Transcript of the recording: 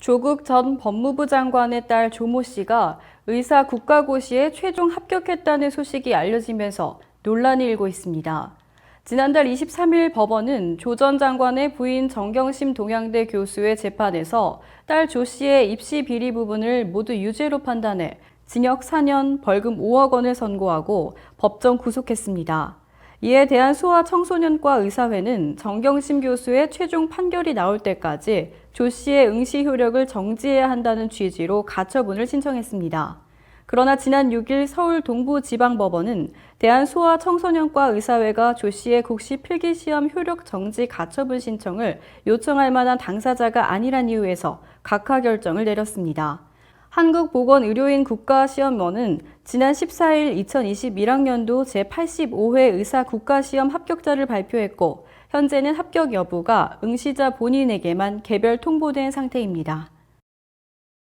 조국 전 법무부 장관의 딸 조모 씨가 의사 국가고시에 최종 합격했다는 소식이 알려지면서 논란이 일고 있습니다. 지난달 23일 법원은 조 전 장관의 부인 정경심 동양대 교수의 재판에서 딸 조 씨의 입시 비리 부분을 모두 유죄로 판단해 징역 4년, 벌금 5억 원을 선고하고 법정 구속했습니다. 이에 대한 소아 청소년과 의사회는 정경심 교수의 최종 판결이 나올 때까지 조 씨의 응시 효력을 정지해야 한다는 취지로 가처분을 신청했습니다. 그러나 지난 6일 서울 동부지방법원은 대한소아 청소년과 의사회가 조 씨의 국시 필기시험 효력 정지 가처분 신청을 요청할 만한 당사자가 아니란 이유에서 각하 결정을 내렸습니다. 한국보건의료인 국가시험원은 지난 14일 2021학년도 제85회 의사 국가시험 합격자를 발표했고 현재는 합격 여부가 응시자 본인에게만 개별 통보된 상태입니다.